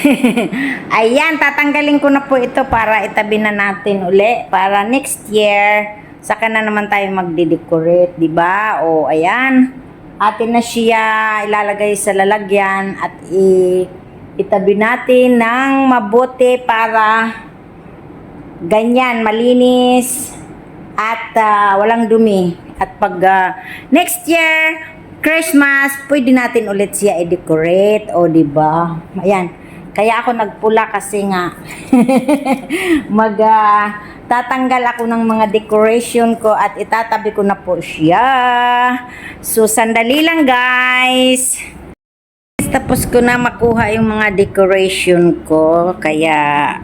Ayan, tatanggalin ko na po ito para itabi na natin uli. Para next year, saka na naman tayo magde-decorate, di ba? O, ayan. Atin na siya ilalagay sa lalagyan at i itabi natin ng mabuti para ganyan, malinis at ah, walang dumi. At pag ah, next year, Christmas, pwede natin ulit siya i-decorate, o di ba? Ayan. Kaya ako nagpula kasi nga mag ah, tatanggal ako ng mga decoration ko at itatabi ko na po siya. So sandali lang guys. Tapos ko na makuha yung mga decoration ko kaya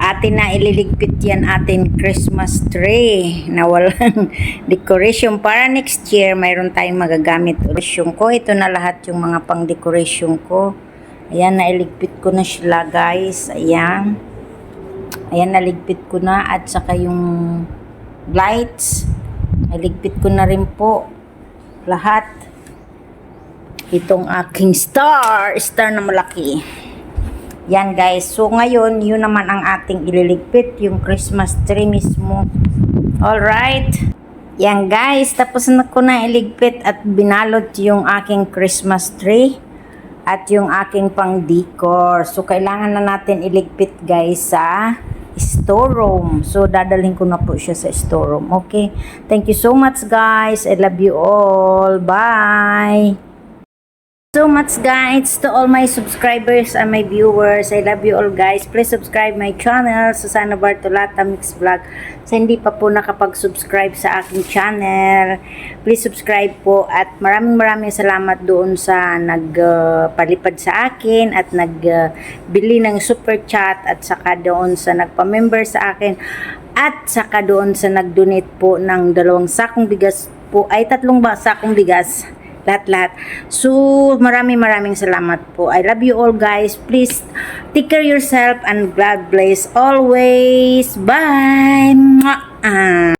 atin na ililigpit yan atin Christmas tree na walang decoration para next year mayroon tayong magagamit decoration ko ito na lahat yung mga pang decoration ko ayan nailigpit ko na sila guys. Ayan. Ayan naligpit ko na. At saka yung lights. Naligpit ko na rin po lahat. Itong aking star. Star na malaki. Yan guys. So ngayon, yun naman ang ating ililigpit, yung Christmas tree mismo. Alright. Yan guys, tapos na ko na iligpit at binalot yung aking Christmas tree at yung aking pang decor. So kailangan na natin iligpit guys sa storeroom. So dadalhin ko na po siya sa storeroom. Okay. Thank you so much guys. I love you all. Bye so much guys to all my subscribers and my viewers. I love you all guys. Please subscribe my channel, Susana Bartolata Mix Vlog. Sa hindi pa po nakapag-subscribe sa aking channel, please subscribe po at maraming maraming salamat doon sa nagpalipad sa akin at nagbili ng super chat at saka doon sa nagpa-member sa akin at saka doon sa nag-donate po ng dalawang sakong bigas po ay tatlong sakong bigas lahat-lahat. So, maraming maraming salamat po. I love you all guys. Please take care yourself and God bless always. Bye! Mwah! Ah.